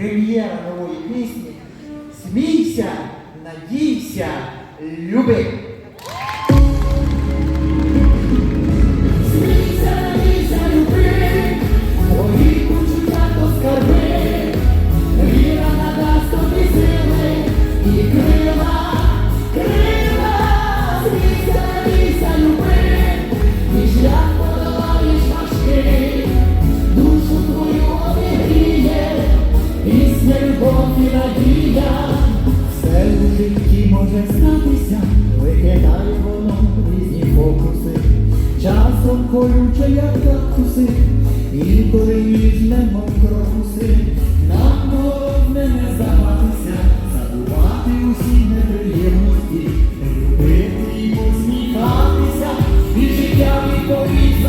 прем'єра нової пісні. Смійся, надійся, люби. правдива біда, все у житті може статися, викидай воно різні фокуси, часом колюче, як кактуси, інколи ніжне, мов крокуси, нам головне не здаватися, забувати усі неприємності, любити і посміхатися, від життя відповідь.